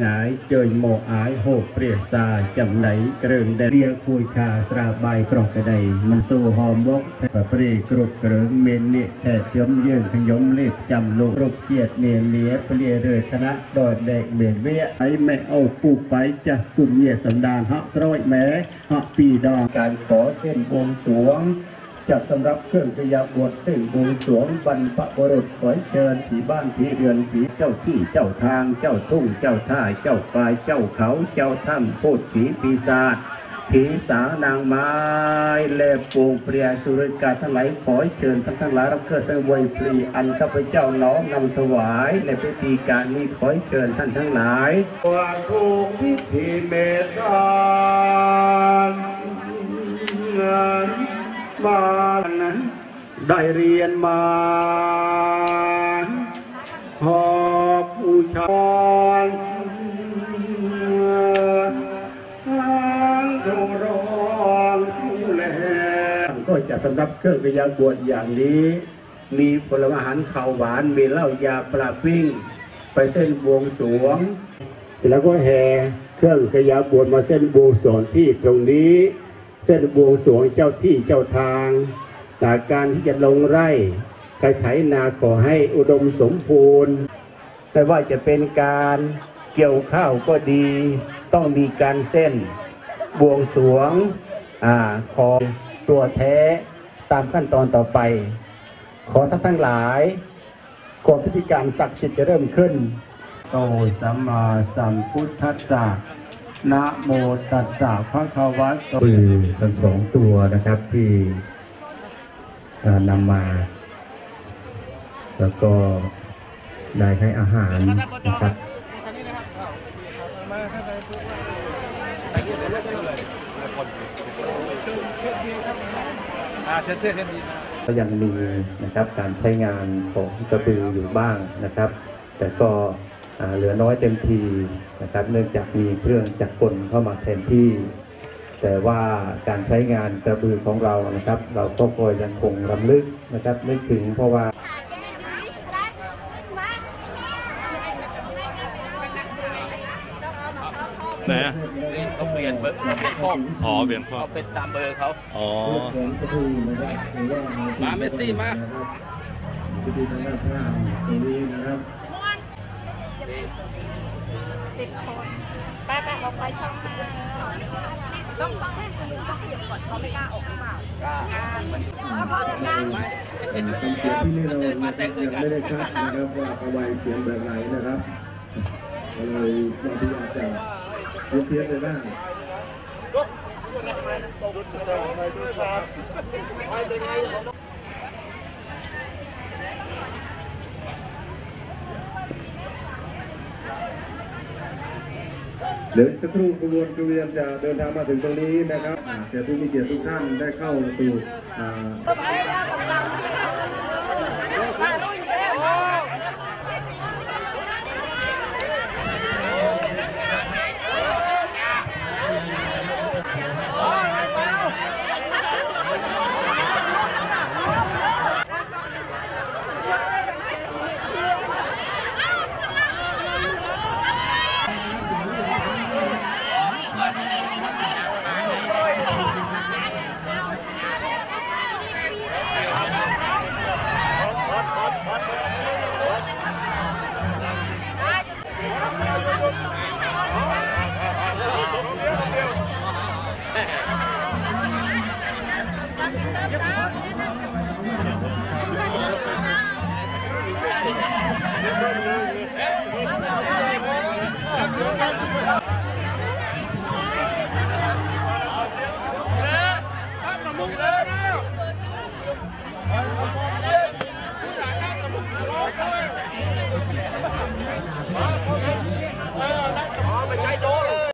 หงายเจยหมออายโหเปรียซาจำไหนเกริงเดเรียคุยคาสราบายกรอกกระไดมันสู้หอมวกปะเปรียกรุบเกรงเมนเนแทดยมเยื่องขยมเล็บจำลูกรบเกียดเนียนเลี้ยเปรียเรือคณะดอดแดกเบียนเวียไอแม่เอาปูไปจะกุ่มเหยียสันดานฮะสร้อยแม่ฮะปีดองการขอเส้นบวงสวง จัดสำหรับเครื่องพยาบวชซึ่งบวงสวงบรรพบุรุษขอเชิญผีบ้านผีเรือนผีเจ้าที่เจ้าทาง เจ้าทุ่งเจ้าท่าเจ้าป่าเจ้าเขาเจ้าถ้ำพูดผีปีศาจผีสางนางไม้และปวงเปรียสุริกาทั้งหลายขอเชิญทั้งทั้งหลายรับเครื่องเสวยปรีอันข้าพเจ้าน้อมนำถวาย ในพิธีการนี้ขอเชิญท่านทั้งหลายว่าทุกพิธีเมตตา มานะได้เรียนมาหอบบูชาทางโรองแลก็จะสำหรับเครื่องกระยาบวชอย่างนี้ มีผลอาหารข้าวหวาน มีเหล้ายาปลาปิ้ง ไปเส้นบวงสรวง เสร็จแล้วก็แห่เครื่องขยาบวชมาเส้นบวงสรวงที่ตรงนี้ เส้นบวงสรวงเจ้าที่เจ้าทางจากการที่จะลงไร่ไถไถนาขอให้อุดมสมบูรณ์ไม่ว่าจะเป็นการเกี่ยวข้าวก็ดี ต้องมีการเส้นบวงสรวงอขอตัวแท้ตามขั้นตอนต่อไป ขอท่านทั้งหลายก่อนพิธีการศักดิ์สิทธิ์จะเริ่มขึ้นโตสัมมาสัมพุทธัสสะ นะโมตัสสะภะคะวะโตปือทั้งสองตัวนะครับที่นำมา แล้วก็ได้ให้อาหารนะครับก็ยังมีนะครับการใช้งานของกระบืออยู่บ้างนะครับ แต่ก็ เหลือน้อยเต็มทีนะครับเนื่องจากมีเครื่องจักรกลเข้ามาแทนที่ แต่ว่าการใช้งานกระบือของเรานะครับ เราก็คอยยังคงรำลึกนะครับนึกถึงเพราะว่าไหนอะต้องเปลี่ยนเบอร์เปลี่ยนข้ออ๋อเปลี่ยนข้อเอาเป็นตามเบอร์เขาอ๋อมาเมสซี่มา พิธีทางด้านพระตรงนี้นะครับ ติดคนไปไปออกไปช่องห้าต้องต้องให้คุณลุงต้องขยับก่อน เขาไม่กล้าออกหรือเปล่าก็พอจะกล้าเป็นเสียงที่นอนนะครับยังไม่ได้ชัดนะครับว่าเอาไว้เสียงแบบไหนนะครับเลยบางทีอาจจะเพี้ยนเพี้ยนไปยังไง เดี๋ยวสักครู่กระบวนกรเวียนจะเดินทางมาถึงตรงนี้นะครับอ่าแขกผู้มีเกียรติทุกท่านได้เข้าสู่ อ่าเ